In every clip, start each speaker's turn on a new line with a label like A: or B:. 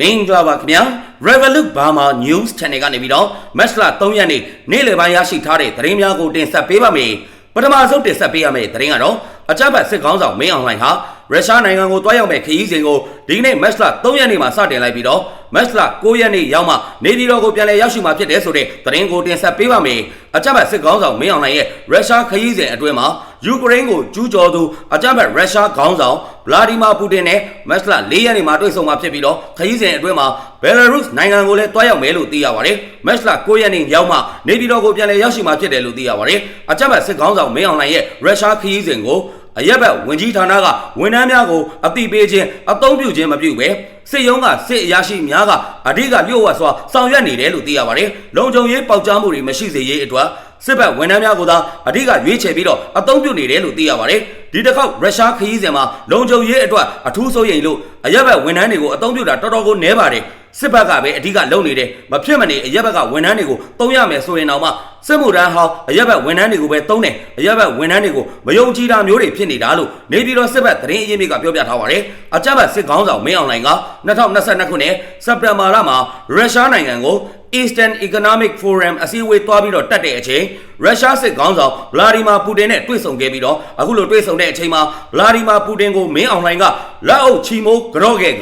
A: မင်္ဂလာပါခင်ဗျာ Revolut Burma News Channel ကနေပြီးတော့ Match လ3ရက်နေ့နေ့လယ်ပိုင်းရရှိထားတဲ့သတင်းများကိုတင်ဆက်ပေးပါမယ်ပထမဆုံးတင်ဆက်ပေးရမယ့်သတင်းကတော့အကြမ်းဖက်စစ်ကောင်းဆောင်မင်းအောင်လှိုင်ဟာ ရုရှားနိုင်ငံကိုတွားရောက်မဲ့ခရီးစဉ်ကိုဒီကနေ့ Match လ3ရက်နေ့မှာစတင်လိုက်ပြီးတော့ Match လ9ရက်နေ့ရောက်မှနေပြည်တော်ကိုပြန်လည်ရောက်ရှိမှာဖြစ်တယ်ဆိုတဲ့သတင်းကိုတင်ဆက်ပေးပါမယ်အကြမ်းဖက်စစ်ကောင်းဆောင်မင်းအောင်လှိုင်ရဲ့ရုရှားခရီးစဉ်အတွင်းမှာယူကရိန်းကိုကျူးကျော်သူအကြမ်းဖက်ရုရှားခေါင်းဆောင်ဗလာဒီမာပူတင်နဲ့မတ်လ၄ရက်နေ့မှာတွေ့ဆုံမှာဖြစ်ပြီးတော့ခရီးစဉ်အတွင်းမှာဘယ်လာရုစ်နိုင်ငံကိုလည်းတွားရောက်မယ်လို့သိရပါတယ်။မတ်လ9ရက်နေ့ရောက်မှနေပြည်တော်ကိုပြန်လည်ရောက်ရှိမှာဖြစ်တယ်လို့သိရပါတယ်။အကြမ်းဖက်စစ်ခေါင်းဆောင်မင်းအောင်လှိုင်ရဲ့ရုရှားခရီးစဉ်ကို အရက်ဘက်ဝင်ကြီးဌာနကဝန်ထမ်းများကိုအတိပေးခြင်းအသုံးပြုခြင်းမပြုဘဲစစ်ရုံးကစစ်အရာရှိများကအဓိကလျှို့ဝှက်စွာဆောင်ရွက်နေတယ်လို့သိရပါတယ်။လုံခြုံရေးပေါက်ကြားမှုတွေမရှိစေရေးအတွက် စစ်ဘက်ဝန်ထမ်းများကိုသာအဓိကရွေးချယ်ပြီးတော့အသုံးပြုနေတယ်လို့သိရပါတယ်။ဒီတစ်ခေါက်ရုရှားခရီးစဉ်မှာလုံခြုံရေးအတွက်အထူးစိုးရိမ်လို့အရက်ဘက်ဝန်ထမ်းတွေကိုအသုံးပြုတာတော်တော်ကိုနည်းပါတယ်။စစ်ဘက်ကပဲအဓိကလုပ်နေတယ်မဖြစ်မနေအရက်ဘက်ကဝန်ထမ်းတွေကိုသုံးရမယ်ဆိုရင်တော့မှစစ်မှုထမ်းဟောင်းအရက်ဘက်ဝန်ထမ်းတွေကိုပဲသုံးတယ်အရက်ဘက်ဝန်ထမ်းတွေကိုမယုံကြည်တာမျိုးတွေဖြစ်နေတာလို့နေပြည်တော်စစ်ဘက်သတင်းအရင်းမြစ်ကပြောပြထားပါတယ်အကြမ်းဖက်စစ်ခေါင်းဆောင်မင်းအောင်လှိုင်က2022ခုနှစ်စက်တင်ဘာလမှာရုရှားနိုင်ငံကို Eastern Economic Forum အစည်းအဝေးသွားပြီးတော့တက်တဲ့အချိန်ရုရှားစစ်ခေါင်းဆောင်ဗလာဒီမာပူတင်နဲ့တွေ့ဆုံခဲ့ပြီးတော့အခုလိုတွေ့ဆုံတဲ့အချိန်မှာဗလာဒီမာပူတင်ကိုမင်းအောင်လှိုင်ကလက်အုပ်ချီမိုးကြော့ခဲ့က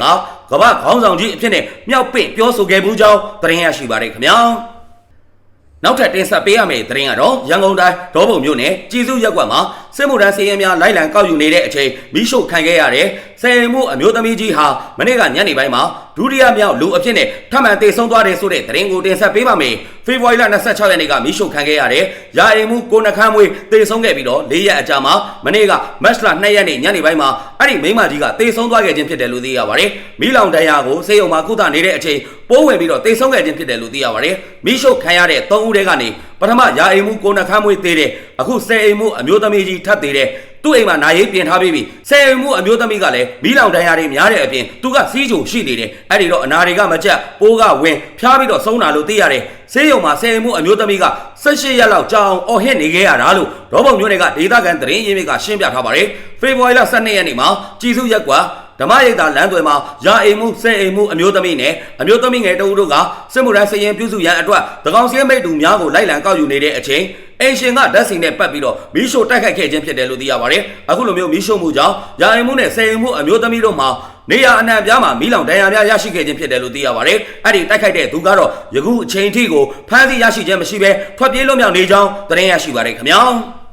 A: ကမ္ဘာခေါင်းဆောင်ကြီးအဖြစ်နဲ့မြောက်ပင့်ပြောဆိုခဲ့မှုကြောင်းသတင်းရရှိပါတယ်ခင်ဗျာနောက်ထပ်တင်ဆက်ပေးရမယ့်သတင်းကတော့ရန်ကုန်တိုင်းဒေါပုံမြို့နယ်ကြည်စုရက်ကွက်မှာ စစ်မှုထမ်းစည်ရင်များလိုက်လံကောက်ယူနေတဲ့အချိန်မိရှုခံခဲ့ရတဲ့ဆယ်ရင်မှုအမျိုးသမီးကြီးဟာမနေ့ကညနေပိုင်းမှာဒုတိယမြောက်လူအဖြစ်နဲ့ထပ်မံတေဆုံးသွားတယ်ဆိုတဲ့သတင်းကိုတင်ဆက်ပေးပါမယ်။ဖေဖော်ဝါရီလ26ရက်နေ့ကမိရှုခံခဲ့ရတဲ့ရာအိမ်မှုကိုနှခမ်းမွေးတေဆုံးခဲ့ပြီးတော့၄ရက်အကြာမှာမနေ့ကမတ်လ2ရက်နေ့ညနေပိုင်းမှာအဲ့ဒီမိန်းမကြီးကတေဆုံးသွားခဲ့ခြင်းဖြစ်တယ်လို့သိရပါတယ်။မိလောင်တရားကိုစေယုံမှာကုသနေတဲ့အချိန်ပိုးဝင်ပြီးတော့တေဆုံးခဲ့ခြင်းဖြစ်တယ်လို့သိရပါတယ်။မိရှုခံရတဲ့၃ဦးတည်းကနေပထမရာအိမ်မှုကိုနှခမ်းမွေးသေးတယ်အခုဆယ်အိမ်မှုအမျိုးသမီးကြီးထပ်သေးတယ်သူ့အိမ်မှာနာရေးပြင်ထားပြီးပြီဆယ်အိမ်မှုအမျိုးသမီးကလည်းမီးလောင်တန်းရတွေများတဲ့အပြင်သူကစီးကြုံရှိနေတယ်အဲ့ဒီတော့အနာတွေကမကြက်ပိုးကဝင်ဖျားပြီးတော့ဆုံးတာလို့သိရတယ်ဆေးရုံမှာဆယ်အိမ်မှုအမျိုးသမီးက18ရက်လောက်ကြာအောင်အော်ဟစ်နေခဲ့ရတာလို့ဒေါဘုံမျိုးတွေကဒေသခံသတင်းရင်းမြစ်ကရှင်းပြထားပါတယ်ဖေဖော်ဝါရီလ12ရက်နေ့မှာကြည်စုရက်ကွာ ဓမ္မရိပ်သာလမ်းသွယ်မှာရာအိမ်မှုဆဲအိမ်မှုအမျိုးသမီးနဲ့အမျိုးသမီးငယ်တဦးတို့ကစစ်မှုထမ်းစရင်ပြုစုရန်အတွက်တကောင်စင်းမိတ်တူများကိုလိုက်လံကောက်ယူနေတဲ့အချိန်အင်ရှင်ကဓာတ်စီနဲ့ပတ်ပြီးတော့မီးရှို့တိုက်ခိုက်ခဲ့ခြင်းဖြစ်တယ်လို့သိရပါတယ်။အခုလိုမျိုးမီးရှို့မှုကြောင့်ရာအိမ်မှုနဲ့ဆဲအိမ်မှုအမျိုးသမီးတို့မှာနေရအနှံပြားမှာမီးလောင်ဒဏ်ရာများရရှိခဲ့ခြင်းဖြစ်တယ်လို့သိရပါတယ်။အဲ့ဒီတိုက်ခိုက်တဲ့သူကတော့ယခုအချိန်ထိကိုဖမ်းဆီးရရှိခြင်းမရှိဘဲထွက်ပြေးလွတ်မြောက်နေကြောင်းသတင်းရရှိပါတယ်ခင်ဗျာ။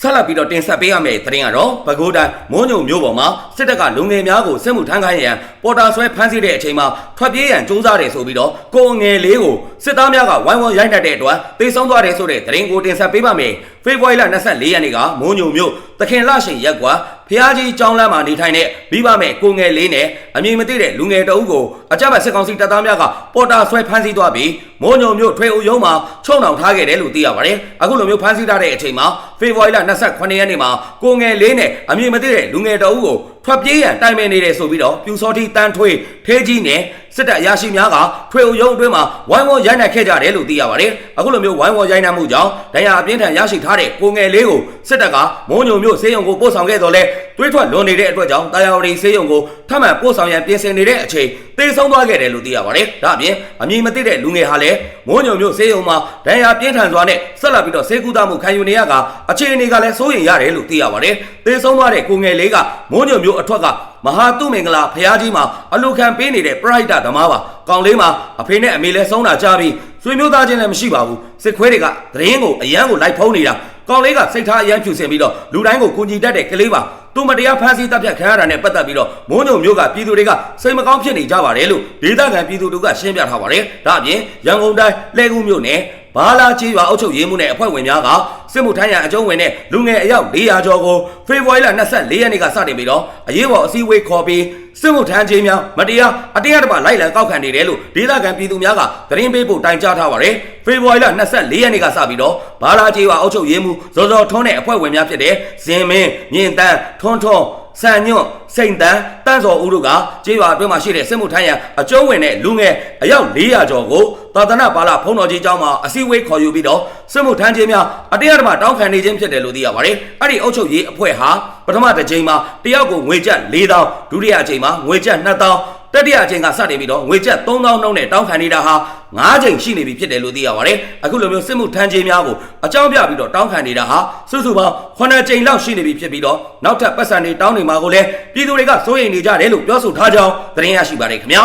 A: ဆက်လက်ပြီးတော့တင်ဆက်ပေးရမယ့်သတင်းကတော့ပဲခူးတိုင်းမွန်းညုံမြို့ပေါ်မှာစစ်တပ်ကလူငယ်များကိုစစ်မှုထမ်းခိုင်းရန်ပေါ်တာဆွဲဖမ်းဆီးတဲ့အချိန်မှာထွက်ပြေးရန်ကြိုးစားတယ်ဆိုပြီးတော့ကိုငယ်လေးကိုစစ်သားများကဝိုင်းဝန်းရိုက်နှက်တဲ့အတွက်တေဆုံးသွားတယ်ဆိုတဲ့သတင်းကိုတင်ဆက်ပေးပါမယ်။ဖေဖော်ဝါရီလ24ရက်နေ့ကမွန်းညုံမြို့သခင်လရှိန်ရက်ကွာ ဖျားကြီးကျောင်းလမ်းမှာနေထိုင်တဲ့မိဘမဲ့ကိုငယ်လေးနဲ့အမည်မသိတဲ့လူငယ်တအုပ်ကိုအကြမ်းဖက်စစ်ကောင်စီတပ်သားများကပေါ်တာဆွဲဖမ်းဆီးသွားပြီးမိုးညုံမြို့ထွေဦးရုံးမှာချုံနှောင်ထားခဲ့တယ်လို့သိရပါတယ်။အခုလိုမျိုးဖမ်းဆီးထားတဲ့အချိန်မှာဖေဖော်ဝါရီလ28ရက်နေ့မှာကိုငယ်လေးနဲ့အမည်မသိတဲ့လူငယ်တအုပ်ကို ထွက်ပြေးရန်တိုင်ပင်နေတယ်ဆိုပြီးတော့ပြူစောတိတန်းထွေးထေးကြီးနဲ့စစ်တပ်အရာရှိများကထွေဦးရုံးအတွင်းမှာဝိုင်းဝန်းရိုက်နှက်ခဲ့ကြတယ်လို့သိရပါတယ်။အခုလိုမျိုးဝိုင်းဝန်းရိုက်နှက်မှုကြောင့်ဒဏ်ရာအပြင်းထန်ရရှိထားတဲ့ကိုငယ်လေးကိုစစ်တပ်ကမိုးညုံမြို့ဆေးရုံကိုပို့ဆောင်ခဲ့တော့လဲ တွေးထွက်လွန်နေတဲ့အတွက်ကြောင့်တာယာဝတီဆေးရုံကိုထပ်မံပို့ဆောင်ရန်ပြင်ဆင်နေတဲ့အချိန်တေဆုံးသွားခဲ့တယ်လို့သိရပါတယ်။ဒါအပြင်အမည်မသိတဲ့လူငယ်ဟာလည်းမိုးညုံမြို့ဆေးရုံမှာဒဏ်ရာပြင်းထန်စွာနဲ့ဆက်လက်ပြီးတော့ဆေးကုသမှုခံယူနေရကအခြေအနေကလည်းစိုးရိမ်ရတယ်လို့သိရပါတယ်။တေဆုံးသွားတဲ့ကိုငယ်လေးကမိုးညုံမြို့အထွက်ကမဟာတုမင်္ဂလာဖျားကြီးမှာအလူခံပေးနေတဲ့ပရိုက်တာဓမ္မပါကောင်လေးမှာအဖေနဲ့အမေလည်းဆုံးတာကြားပြီးဆွေမျိုးသားချင်းလည်းမရှိပါဘူးစစ်ခွဲတွေကသတင်းကိုအရန်ကိုလိုက်ဖုံးနေတာကောင်လေးကစိတ်ထားအရန်ဖြူစင်ပြီးတော့လူတိုင်းကိုကူညီတတ်တဲ့ကလေးပါ သူမတရားဖမ်းဆီးတပ်ဖြတ်ခံရတာနဲ့ပတ်သက်ပြီးတော့မိုးညုံမျိုးကပြည်သူတွေကစိတ်မကောင်းဖြစ်နေကြပါတယ်လို့ဒေသခံပြည်သူတို့ကရှင်းပြထားပါတယ်ဒါအပြင်ရန်ကုန်တိုင်းလှည်းကူးမြို့နယ် ဘာလာကြီးရွာအုပ်ချုပ်ရေးမှုနဲ့အဖွဲ့ဝင်များကစစ်မှုထမ်းရန်အကျုံးဝင်တဲ့လူငယ်အယောက်400ကျော်ကိုဖေဖော်ဝါရီလ24ရက်နေ့ကစတင်ပြီးတော့အရေးပေါ်အစည်းအဝေးခေါ်ပြီးစစ်မှုထမ်းခြင်းများမတရားအတရားတပလိုက်လံကောက်ခံနေတယ်လို့ဒေသခံပြည်သူများကသတင်းပေးဖို့တိုင်ကြားထားပါတယ်ဖေဖော်ဝါရီလ24ရက်နေ့ကစပြီးတော့ဘာလာကြီးရွာအုပ်ချုပ်ရေးမှုဇော်ဇော်ထွန်းတဲ့အဖွဲ့ဝင်များဖြစ်တဲ့ဇင်မင်းမြင့်တန်းထွန်းထွန်း စံညွန့်စိန်တန်းတန်းစော်ဦးတို့ကကျေးရွာအတွင်းမှာရှိတဲ့စစ်မှုထမ်းရန်အကျုံးဝင်တဲ့လူငယ်အယောက်400ကျော်ကိုသာသနာပါလာဖုံတော်ကြီးကျောင်းမှာအစည်းအဝေးခေါ်ယူပြီးတော့စစ်မှုထမ်းခြင်းများအတရားဓမ္မတောင်းခံနေခြင်းဖြစ်တယ်လို့သိရပါတယ်။အဲ့ဒီအုပ်ချုပ်ရေးအဖွဲ့ဟာပထမတစ်ကြိမ်မှာတယောက်ကိုငွေကျပ်4000ဒုတိယအကြိမ်မှာငွေကျပ်2000 တတိယအချိန်ကစတင်ပြီးတော့ငွေကျပ်3000နှုန်းနဲ့တောင်းခံနေတာဟာ9ချိန်ရှိနေပြီဖြစ်တယ်လို့သိရပါတယ်အခုလိုမျိုးစစ်မှုထမ်းခြင်းများကိုအကြောင်းပြပြီးတော့တောင်းခံနေတာဟာစုစုပေါင်း9ချိန်လောက်ရှိနေပြီဖြစ်ပြီးတော့နောက်ထပ်ပတ်စံတွေတောင်းနေမှာကိုလည်းပြည်သူတွေကစိုးရိမ်နေကြတယ်လို့ပြောဆိုထားကြောင်းသတင်းရရှိပါတယ်ခင်ဗျာ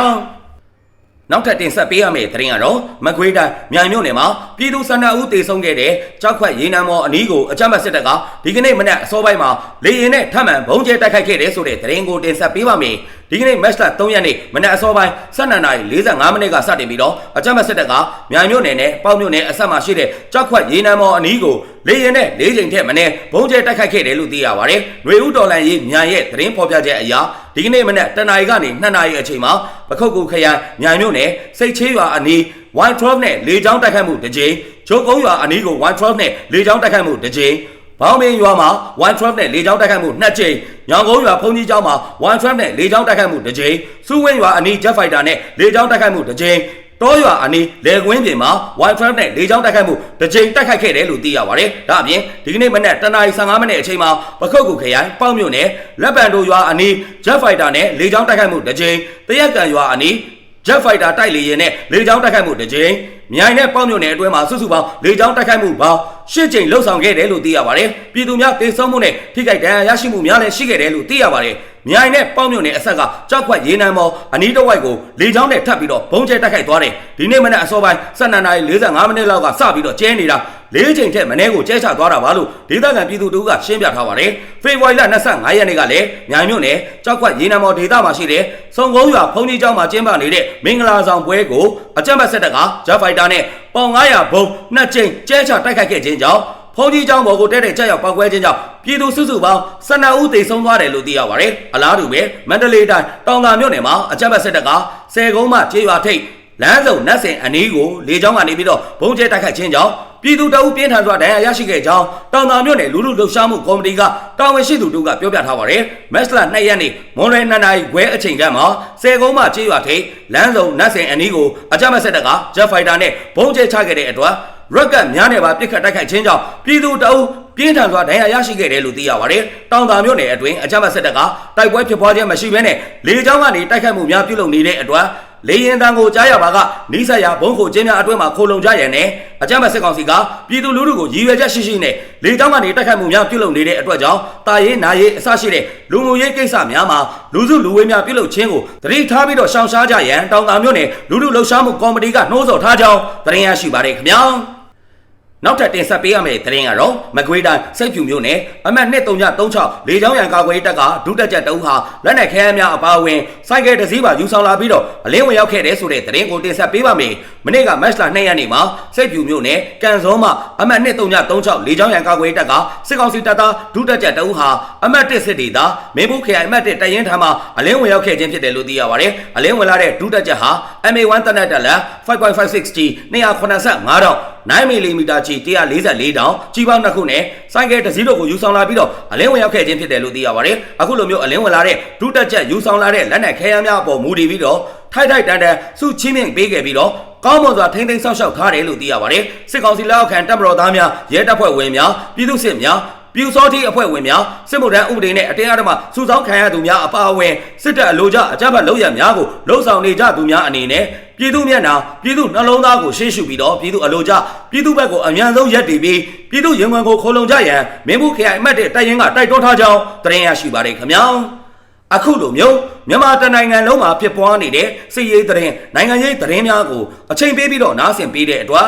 A: နောက်ထပ်တင်ဆက်ပေးရမယ့်သတင်းကတော့မကွေးတိုင်းမြိုင်မြို့နယ်မှာပြည်သူစန္ဒဦးတေဆုံးခဲ့တဲ့ကြောက်ခွက်ရေနံမော်အနီးကိုအကြမ်းဖက်စစ်တပ်ကဒီကနေ့မနက်အစောပိုင်းမှာလေရင်နဲ့ထပ်မံဘုံကျဲတိုက်ခိုက်ခဲ့တယ်ဆိုတဲ့သတင်းကိုတင်ဆက်ပေးပါမယ်။ဒီကနေ့မက်စတာ3ရက်နေ့မနက်အစောပိုင်း12နာရီ45မိနစ်ကစတင်ပြီးတော့အကြမ်းဖက်စစ်တပ်ကမြိုင်မြို့နယ်နဲ့ပေါ့မြို့နယ်အဆက်မှာရှိတဲ့ကြောက်ခွက်ရေနံမော်အနီးကိုလေရင်နဲ့၄ချိန်ထက်မနည်းဘုံကျဲတိုက်ခိုက်ခဲ့တယ်လို့သိရပါတယ်။ຫນွေဦးတော်လန်ရေးမြိုင်ရဲ့သတင်းဖော်ပြချက်အရဒီကနေ့မနက်တနာရီကနေ2နာရီအချိန်မှာပခုတ်ကူခရိုင်မြိုင်မြို့နယ်စိတ်ချေးရွာအနီး Y12 နဲ့လေကြောင်းတိုက်ခိုက်မှုတစ်ကြိမ်ဂျိုးကုန်းရွာအနီးကို Y12 နဲ့လေကြောင်းတိုက်ခိုက်မှုတစ်ကြိမ် ဘောင်းမင်းရွာမှာ112နဲ့လေကြောင်းတိုက်ခိုက်မှုနှစ်ကြိမ်ညောင်ကုန်းရွာဖုန်ကြီးကျောင်းမှာ112နဲ့လေကြောင်းတိုက်ခိုက်မှုတစ်ကြိမ်စူးဝင်းရွာအနီး Jet Fighter နဲ့လေကြောင်းတိုက်ခိုက်မှုတစ်ကြိမ်တောရွာအနီးလေကွင်းပြင်မှာ112နဲ့လေကြောင်းတိုက်ခိုက်မှုတစ်ကြိမ်တိုက်ခိုက်ခဲ့တယ်လို့သိရပါတယ်။ဒါအပြင်ဒီကနေ့မနက်တနာရီ15မိနစ်အချိန်မှာပခုတ်ကူခရိုင်ပေါက်မြို့နယ်လက်ပံတိုရွာအနီး Jet Fighter နဲ့လေကြောင်းတိုက်ခိုက်မှုတစ်ကြိမ်တရက်ကန်ရွာအနီး Jet Fighter တိုက်လေယာဉ်နဲ့လေကြောင်းတိုက်ခိုက်မှုတစ်ကြိမ် မြိုင်နဲ့ပေါက်မြို့နယ်အတွင်းမှာစုစုပေါင်းလေကြောင်းတိုက်ခိုက်မှုပေါင်းရှစ်ကြိမ်လှုပ်ဆောင်ခဲ့တယ်လို့သိရပါတယ်။ပြည်သူများတေဆုံးမှုနဲ့ထိခိုက်ဒဏ်ရာရရှိမှုများလည်းရှိခဲ့တယ်လို့သိရပါတယ်။ မြိုင်နဲ့ပေါက်မြို့နယ်အဆက်ကကြောက်ခွက်ရေနံမော်အနီးတစ်ဝိုက်ကိုလေကြောင်းနဲ့ထပ်ပြီးတော့ဘုံကျဲတိုက်ခိုက်သွားတယ်။ဒီနေ့မနက်အစောပိုင်း12နာရီ45မိနစ်လောက်ကစပြီးတော့ကျဲနေတာ၄ချိန်ထက်မနည်းကိုကျဲချသွားတာပါလို့ဒေသခံပြည်သူတို့ကရှင်းပြထားပါတယ်။ဖေဖော်ဝါရီလ25ရက်နေ့ကလည်းမြိုင်မြို့နယ်ကြောက်ခွက်ရေနံမော်ဒေသမှာရှိတဲ့စုံကုန်းရွာဖုန်ကြီးကျောင်းမှာကျင်းပနေတဲ့မင်္ဂလာဆောင်ပွဲကိုအကြမ်းဖက်စစ်တပ်ကဂျက်ဖိုက်တာနဲ့ပေါင်900ဘုံနှစ်ကြိမ်ကျဲချတိုက်ခိုက်ခဲ့ခြင်းကြောင့် ဖုန်ကြီးကျောင်းပေါ်ကိုတဲတဲ့ကြောက်ရောက်ပောက်ကွဲခြင်းကြောင့်ပြည်သူစုစုပေါင်း12ဦးသေဆုံးသွားတယ်လို့သိရပါတယ်။အလားတူပဲမန္တလေးတိုင်းတောင်သာမြို့နယ်မှာအကြမ်းဖက်စစ်တပ်ကဆယ်ကုန်းမှကျေးရွာထိပ် လမ်းစုံနတ်စင်အနီးကိုလေကြောင်းကနေပြီးတော့ဘုံကျဲတိုက်ခိုက်ခြင်းကြောင့်ပြည်သူတအုပ်ပြင်းထန်စွာဒဏ်ရာရရှိခဲ့ကြောင်းတောင်သာမြို့နယ်လူလူလှုပ်ရှားမှုကော်မတီကတာဝန်ရှိသူတို့ကပြောပြထားပါတယ်။မက်စလာ2ရက်နေ့မွန်လွယ်2နာရီခွဲအချိန်ကမှဆယ်ကုန်းမှကျေးရွာထိပ်လမ်းစုံနတ်စင်အနီးကိုအကြမ်းဖက်စစ်တပ်ကဂျက်ဖိုက်တာနဲ့ဘုံကျဲချခဲ့တဲ့အတွက်ရက်ကတ်များနေပါပြစ်ခတ်တိုက်ခိုက်ခြင်းကြောင့်ပြည်သူတအုပ်ပြင်းထန်စွာဒဏ်ရာရရှိခဲ့တယ်လို့သိရပါတယ်။တောင်သာမြို့နယ်အတွင်းအကြမ်းဖက်စစ်တပ်ကတိုက်ပွဲဖြစ်ပွားခြင်းမရှိဘဲနဲ့လေကြောင်းကနေတိုက်ခိုက်မှုများပြုလုပ်နေတဲ့အတွက် လေရင်တန်ကိုကြားရပါကနီးစပ်ရာဘုံခိုခြင်းများအတွင်းမှာခိုလုံကြရန်နဲ့အကြမ်းဖက်စစ်ကောင်စီကပြည်သူလူထုကိုရည်ရွယ်ချက်ရှိရှိနဲ့လေကြောင်းကနေတိုက်ခိုက်မှုများပြုလုပ်နေတဲ့အတွက်ကြောင့်တာရေးနာရေးအစရှိတဲ့လူမှုရေးကိစ္စများမှာလူစုလူဝေးများပြုလုပ်ခြင်းကိုတတိထားပြီးတော့ရှောင်ရှားကြရန်တောင်သာမြို့နယ်လူထုလှုပ်ရှားမှုကော်မတီကနှိုးဆော်ထားကြောင်းသတင်းရရှိပါတယ်ခင်ဗျာ။ နောက်ထပ်တင်ဆက်ပေးရမယ့်သတင်းကတော့မကွေးတိုင်းစိတ်ဖြူမြို့နယ်အမှတ်2336လေကြောင်းရန်ကာကွယ်ရေးတပ်ကဒုတက်ကြက်တအုပ်ဟာလက်နက်ခဲယမ်းများအပါအဝင်စိုက်ကယ်တစ်စီးပါယူဆောင်လာပြီးတော့အလင်းဝင်ရောက်ခဲ့တဲ့ဆိုတဲ့သတင်းကိုတင်ဆက်ပေးပါမယ်။မနေ့ကမတ်လ2ရက်နေ့မှာစိတ်ဖြူမြို့နယ်ကန်စောမှအမှတ်2336လေကြောင်းရန်ကာကွယ်ရေးတပ်ကစစ်ကောင်စီတပ်သားဒုတက်ကြက်တအုပ်ဟာအမှတ်1စစ်ဒေသမင်းဘူးခရိုင်အမှတ်1တရင်ထမ်းမှာအလင်းဝင်ရောက်ခဲ့ခြင်းဖြစ်တယ်လို့သိရပါတယ်။အလင်းဝင်လာတဲ့ဒုတက်ကြက်ဟာ MA1 တနက်တက်လက် 5.560 285တော့ 9မီလီမီတာကြီး144တောင်ကြီးပေါင်းနှစ်ခုနဲ့စိုက်ကယ်တစ်စီးတို့ကိုယူဆောင်လာပြီးတော့အလင်းဝင်ရောက်ခဲ့ခြင်းဖြစ်တယ်လို့သိရပါတယ်။အခုလိုမျိုးအလင်းဝင်လာတဲ့ဒုတက်ချက်ယူဆောင်လာတဲ့လက်နက်ခဲယမ်းများအပေါ်မူတည်ပြီးတော့ထိုက်ထိုက်တန်တန်စုချင်းမြင့်ပေးခဲ့ပြီးတော့ကောင်းမွန်စွာထိမ့်သိမ်းဆောက်ရှောက်ထားတယ်လို့သိရပါတယ်။စစ်ကောင်စီလက်အောက်ခံတပ်မတော်သားများရဲတပ်ဖွဲ့ဝင်များပြည်သူ့စစ်များ ပြူစောတိအဖွဲ့ဝင်များစစ်မှုထမ်းဥပဒေနဲ့အတင်းအဓမ္မစုဆောင်းခံရသူများအပါအဝင်စစ်တပ်အလို့ကြအကြမ်းဖက်လုပ်ရများကိုလှုံ့ဆော်နေကြသူများအနေနဲ့ပြည်သူမျက်နှာပြည်သူနှလုံးသားကိုရှေ့ရှုပြီးတော့ပြည်သူအလို့ကြပြည်သူဘက်ကိုအမြန်ဆုံးရက်တည်ပြီးပြည်သူရင်ဝင်ကိုခိုးလုံကြရန်မင်းဘူးခရိုင်အမတ်တဲ့တိုင်ရင်ကတိုက်တွန်းထားကြောင်းသတင်းရရှိပါတယ်ခင်ဗျာအခုလိုမျိုးမြန်မာတနိုင်ငံလုံးမှာဖြစ်ပွားနေတဲ့စစ်ရေးသတင်းနိုင်ငံရေးသတင်းများကိုအချိန်ပေးပြီးတော့နားဆင်ပေးတဲ့အတွက်